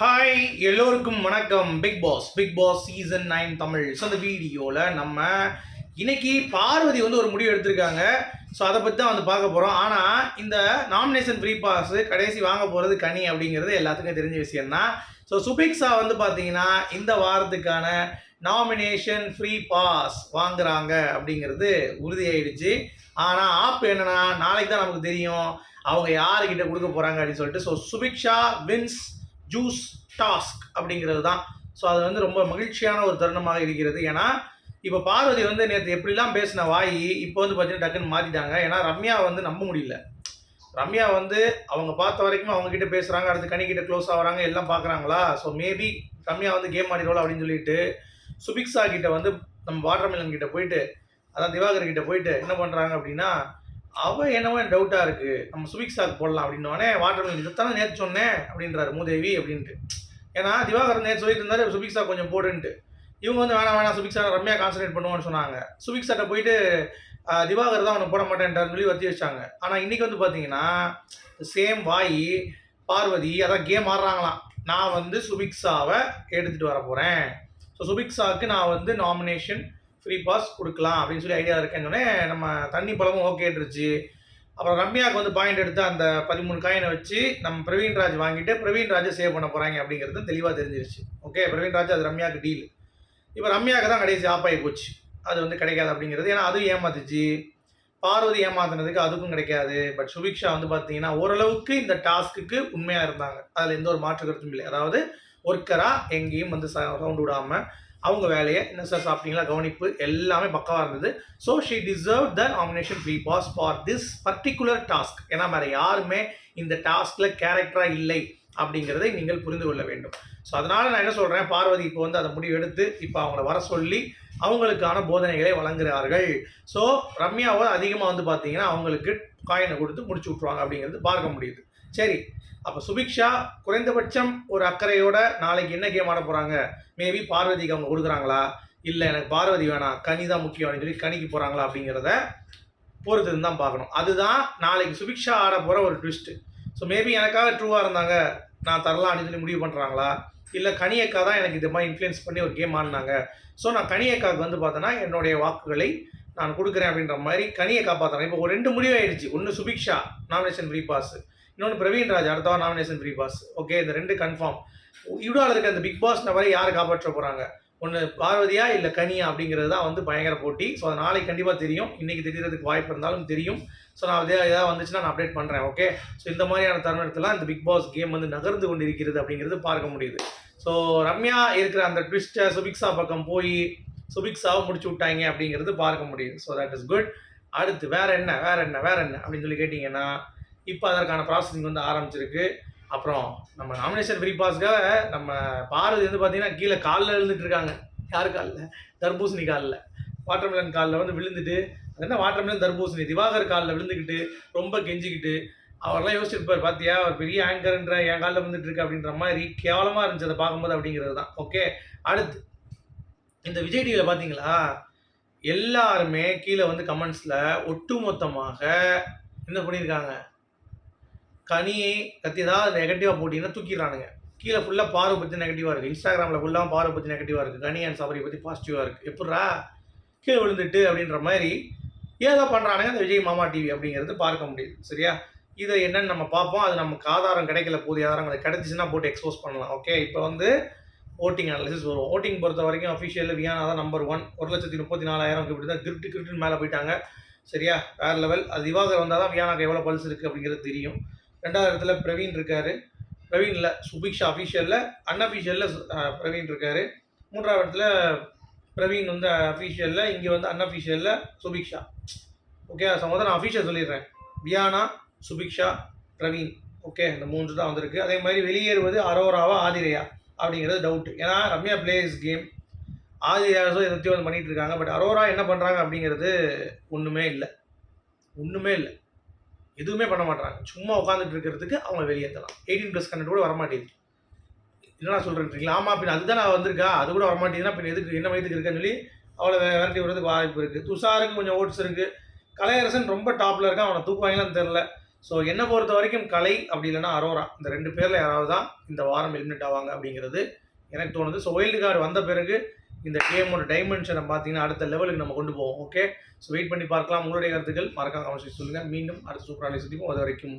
Hi எல்லோருக்கும் வணக்கம். Bigg Boss Bigg Boss season nine Tamil. So அந்த வீடியோவில் நம்ம இன்னைக்கு பார்வதி வந்து ஒரு முடிவு எடுத்திருக்காங்க. ஸோ அதை பற்றி தான் வந்து பார்க்க போகிறோம் ஆனால் இந்த நாமினேஷன் ஃப்ரீ பாஸ் கடைசி வாங்க போகிறது கனி அப்படிங்கிறது எல்லாத்துக்கும் தெரிஞ்ச விஷயம்தான். ஸோ சுபிக்ஸா வந்து பார்த்தீங்கன்னா இந்த வாரத்துக்கான நாமினேஷன் ஃப்ரீ பாஸ் வாங்குறாங்க அப்படிங்கிறது உறுதியாயிடுச்சு. ஆனால் ஆப் என்னன்னா நாளைக்கு தான் நமக்கு தெரியும். அவங்க யாருக்கிட்ட கொடுக்க போகிறாங்க அப்படின்னு சொல்லிட்டு. So Subiksha wins juice task அப்படிங்கிறது தான். ஸோ அது வந்து ரொம்ப மகிழ்ச்சியான ஒரு தருணமாக இருக்கிறது. ஏன்னா இப்போ பார்வதி வந்து நேற்று எப்படிலாம் பேசின வாய் இப்போ வந்து பார்த்தீங்கன்னா டக்குன்னு மாற்றிட்டாங்க ஏன்னா ரம்யா வந்து நம்ப முடியல. ரம்யா வந்து அவங்க பார்த்த வரைக்கும் அவங்க கிட்ட பேசுகிறாங்க அடுத்து கனிக்கிட்ட க்ளோஸ் ஆகிறாங்க எல்லாம் பார்க்குறாங்களா ஸோ மேபி ரம்யா வந்து கேம் ஆடிடுவோம் அப்படின்னு சொல்லிட்டு சுபிக்ஸா கிட்ட வந்து நம்ம வாட்டர்மெலன் கிட்ட போயிட்டு அதான் திவாகர் கிட்ட போயிட்டு என்ன பண்ணுறாங்க அப்படின்னா அவ என்னவோ டவுட்டாக இருக்குது நம்ம சுபிக்ஸாக்கு போடலாம் அப்படின்னோடனே வாட்டர்மெலன் இதைத்தானே நேற்று சொன்னேன் அப்படின்றாரு மூதேவி அப்படின்ட்டு. ஏன்னா திவாகர் நேற்று சொல்லிட்டு இருந்தாரு சுபிக்ஸா கொஞ்சம் போடுன்ட்டு. இவங்க வந்து வேணாம் வேணாம் சார் ரம்யா கான்சன்ட்ரேட் பண்ணுவோம்னு சொன்னாங்க. சுபிக்ஸாட்ட போயிட்டு திவாகர் தான் அவனை போட மாட்டேன்ட்டாருன்னு சொல்லி வத்தி வச்சாங்க. ஆனால் இன்னைக்கு வந்து பார்த்தீங்கன்னா சேம் வாய் பார்வதி அதான் கேம் ஆடுறாங்களாம். நான் வந்து சுபிக்ஸாவை எடுத்துகிட்டு வர போகிறேன் ஸோ சுபிக்ஸாவுக்கு நான் வந்து நாமினேஷன் ஃப்ரீ பாஸ் கொடுக்கலாம் அப்படின்னு சொல்லி ஐடியா இருக்கேன்னு சொன்னே நம்ம தண்ணி பழமும் ஓகேட்டுருச்சு அப்புறம் ரம்யாவுக்கு வந்து பாயிண்ட் எடுத்து அந்த பதிமூணு காயினை வச்சு நம்ம பிரவீன் ராஜ் வாங்கிட்டு பிரவீன் ராஜை சேவ் பண்ண போகிறாங்க அப்படிங்கிறது தெளிவாக தெரிஞ்சிருச்சு. ஓகே பிரவீன்ராஜ் அது ரம்யாவுக்கு டீல் இப்போ ரம்யாவுக்கு தான் கடைசி ஆப் ஆகி போச்சு. அது வந்து கிடைக்காது அப்படிங்கிறது. ஏன்னா அதுவும் ஏமாத்துச்சு. பார்வதி ஏமாத்தினதுக்கு அதுக்கும் கிடைக்காது. பட் சுபிக்ஷா வந்து பார்த்தீங்கன்னா ஓரளவுக்கு இந்த டாஸ்க்குக்கு உண்மையாக இருந்தாங்க. அதில் எந்த ஒரு மாற்று கருத்தும் இல்லை. அதாவது ஒர்க்கராக எங்கேயும் வந்து சவுண்ட் விடாமல் அவங்க வேலையை என்ன சார் சாப்பிட்டீங்களா? கவனிப்பு எல்லாமே பக்கவாக இருந்தது. So she deserve the nomination free pass for this particular task ஏன்னா வேறு யாருமே இந்த டாஸ்கில் கேரக்டராக இல்லை அப்படிங்கிறதை நீங்கள் புரிந்து கொள்ள வேண்டும். ஸோ அதனால் நான் என்ன சொல்கிறேன் பார்வதி இப்போ வந்து அதை முடிவு எடுத்து இப்போ அவங்கள வர சொல்லி அவங்களுக்கான போதனைகளை வழங்குகிறார்கள் ஸோ ரம்யாவை அதிகமாக வந்து பார்த்தீங்கன்னா அவங்களுக்கு காயினை கொடுத்து முடிச்சு விட்ருவாங்க அப்படிங்கிறது பார்க்க முடியுது. சரி அப்போ சுபிக்ஷா குறைந்தபட்சம் ஒரு அக்கறையோட நாளைக்கு என்ன கேம் ஆட போகிறாங்க மேபி பார்வதிக்கு அவங்க கொடுக்குறாங்களா? இல்லை எனக்கு பார்வதி வேணாம் கனி தான் முக்கியம் அப்படின்னு சொல்லி கனிக்கு போகிறாங்களா அப்படிங்கிறத பொறுத்து தான் பார்க்கணும். அதுதான் நாளைக்கு சுபிக்ஷா ஆட போகிற ஒரு ட்விஸ்ட்டு ஸோ மேபி எனக்காக ட்ரூவாக இருந்தாங்க நான் தரலாம் அப்படின்னு சொல்லி முடிவு பண்ணுறாங்களா இல்லை கனியக்கா தான் எனக்கு இது மாதிரி இன்ஃப்ளூயன்ஸ் பண்ணி ஒரு கேம் ஆடினாங்க. ஸோ நான் கனியக்காவுக்கு வந்து பார்த்தோன்னா என்னுடைய வாக்குகளை நான் கொடுக்குறேன் அப்படின்ற மாதிரி கனியை காப்பாற்றுறேன் இப்போ ஒரு ரெண்டு முடிவு ஆயிடுச்சு. ஒன்று சுபிக்ஷா நாமினேஷன் ஃப்ரீ பாஸ் இன்னொன்று பிரவீன் ராஜ் அடுத்த நாமினேஷன் ஃப்ரீ பாஸ் ஓகே இந்த ரெண்டு கன்ஃபார்ம் இவ்வளோ இருக்க அந்த பிக் பாஸ் நபரை யார் காப்பாற்ற போகிறாங்க ஒன்று பார்வதியா இல்லை கனியா அப்படிங்கிறது தான் வந்து பயங்கர போட்டி. ஸோ அது நாளைக்கு கண்டிப்பாக தெரியும். இன்றைக்கி தெரியறதுக்கு வாய்ப்பு இருந்தாலும் தெரியும். ஸோ நான் அதே ஏதாவது வந்துச்சுன்னா நான் அப்டேட் பண்ணுறேன் ஓகே ஸோ இந்த மாதிரியான தருணத்தில் இந்த பிக் பாஸ் கேம் வந்து நகர்ந்து கொண்டு இருக்கிறது அப்படிங்கிறது பார்க்க முடியுது. ஸோ ரம்யா இருக்கிற அந்த ட்விஸ்ட்டை சுபிக்ஸா பக்கம் போய் சுபிக்ஸாவை முடிச்சு விட்டாங்க அப்படிங்கிறது பார்க்க முடியுது. ஸோ தட் இஸ் குட் அடுத்து வேற என்ன வேற என்ன வேற என்ன அப்படின்னு சொல்லி கேட்டிங்கன்னா இப்போ அதற்கான ப்ராசஸிங் வந்து ஆரம்பிச்சிருக்கு. அப்புறம் நம்ம நாமினேஷன் ஃப்ரீ பாஸ்க்காக நம்ம பாரதி வந்து பார்த்தீங்கன்னா கீழே காலில் விழுந்துட்டு இருக்காங்க. யார் காலில்? தர்பூசணி காலில். வாட்டர்மெலன் காலில் வந்து விழுந்துட்டு அது என்ன வாட்டர்மெலன் தர்பூசணி? திவாகர் காலில் விழுந்துக்கிட்டு ரொம்ப கெஞ்சிக்கிட்டு அவரெல்லாம் யோசிச்சிருப்பார் பார்த்தியா அவர் பெரிய ஆங்கர்ன்ற என் காலில் வந்துட்டு இருக்கு அப்படின்ற மாதிரி கேவலமாக இருந்துச்சு அதை பார்க்கும்போது அப்படிங்கிறது தான். ஓகே அடுத்து இந்த விஜய் டிவியில் பார்த்தீங்களா எல்லாருமே கீழே வந்து கமெண்ட்ஸில் ஒட்டுமொத்தமாக என்ன பண்ணியிருக்காங்க? கனியை கத்தி ஏதாவது நெகட்டிவாக போட்டிங்கன்னா தூக்கிடுறானுங்க. கீழே ஃபுல்லாக பார்வை பற்றி நெகட்டிவாக இருக்குது இன்ஸ்டாகிராமில் ஃபுல்லாக பார்வை பற்றி நெகட்டிவாக இருக்குது கனி அண்ட் சபரி பற்றி பாசிட்டிவாக இருக்குது எப்பட்றா கீழே விழுந்துட்டு அப்படின்ற மாதிரி ஏதோ பண்ணுறானுங்க அந்த விஜய் மாமா டிவி அப்படிங்கிறது பார்க்க முடியுது. சரியா? இதை என்னன்னு நம்ம பார்ப்போம். அது நமக்கு ஆதாரம் கிடைக்கல போதிய ஆதாரம் அது கிடைச்சிச்சுன்னா போட்டு எக்ஸ்போஸ் பண்ணலாம். ஓகே இப்போ வந்து ஓட்டிங் அனாலிசிஸ் வரும். ஓட்டிங் பொறுத்த வரைக்கும் அஃபிஷியல் வியானா தான் நம்பர் ஒன் ஒரு லட்சத்தி முப்பத்தி நாலாயிரம் இப்படி தான் கிரிட்டு கிரிட்டுன்னு மேலே போயிட்டாங்க. சரியா? வேறு லெவல் அது திவாகர் வந்தால் தான் வியானாக்கு எவ்வளோ பல்ஸ் இருக்குது அப்படிங்கிறது தெரியும். ரெண்டாவது இடத்துல பிரவீன் இருக்காரு. பிரவீனில் சுபிக்ஷா அஃபிஷியலில் அன்அஃபிஷியலில் பிரவீன் இருக்காரு. மூன்றாவது இடத்துல பிரவீன் வந்து அஃபிஷியலில் இங்கே வந்து அன்அஃபிஷியலில் சுபிக்ஷா. ஓகே ஸோ நான் அஃபிஷியல் சொல்லிடுறேன். வியானா சுபிக்ஷா பிரவீன். ஓகே இந்த மூன்று தான் வந்திருக்கு. அதே மாதிரி வெளியேறுவது அரோராவா ஆதிரையா அப்படிங்கிறது டவுட் ஏன்னா ரம்யா பிளேஸ் கேம் ஆதிரையாஸோ எதத்தையும் வந்து பண்ணிகிட்டு இருக்காங்க. பட் அரோரா என்ன பண்ணுறாங்க அப்படிங்கிறது ஒன்றுமே இல்லை. ஒன்றுமே இல்லை. எதுவுமே பண்ண மாட்டாங்க சும்மா உட்காந்துட்டு இருக்கிறதுக்கு அவங்க வெளியேற்றலாம் எயிட்டீன் ப்ளஸ் கண்டென்ட் கூட வரமாட்டேங்குது. என்னடா சொல்கிறீங்களா ஆமாம் பின் அதுதான் நான் வந்திருக்கா? அது கூட வரமாட்டேங்குதுன்னா பின் எதுக்கு என்ன வயதுக்கு இருக்கேன்னு சொல்லி அவளை வே- விரட்டி விடுறதுக்கு வாய்ப்பு இருக்குது துஷாருக்கு கொஞ்சம் ஓட்ஸ் இருக்குது கலையரசன் ரொம்ப டாப்பில் இருக்கான். அவனை தூக்குவாங்களான்னு தெரில ஸோ என்னை பொறுத்த வரைக்கும் கலை அப்படி இல்லைன்னா அரோரா. இந்த ரெண்டு பேரில் யாராவது தான் இந்த வாரம் எலிமினேட் ஆவாங்க அப்படிங்கிறது எனக்கு தோணுது. ஸோ ஒயில்டு கார்டு வந்த பிறகு இந்த கேமோட டைமென்ஷனை பார்த்தீங்கன்னா அடுத்த லெவலுக்கு நம்ம கொண்டு போவோம். ஓகே ஸோ வெயிட் பண்ணி பார்க்கலாம். உங்களுடைய கருத்துக்கள் மறக்காம கமெண்ட் சொல்லுங்கள் மீண்டும் அடுத்த சூப்பரான சந்திப்போம். அது வரைக்கும்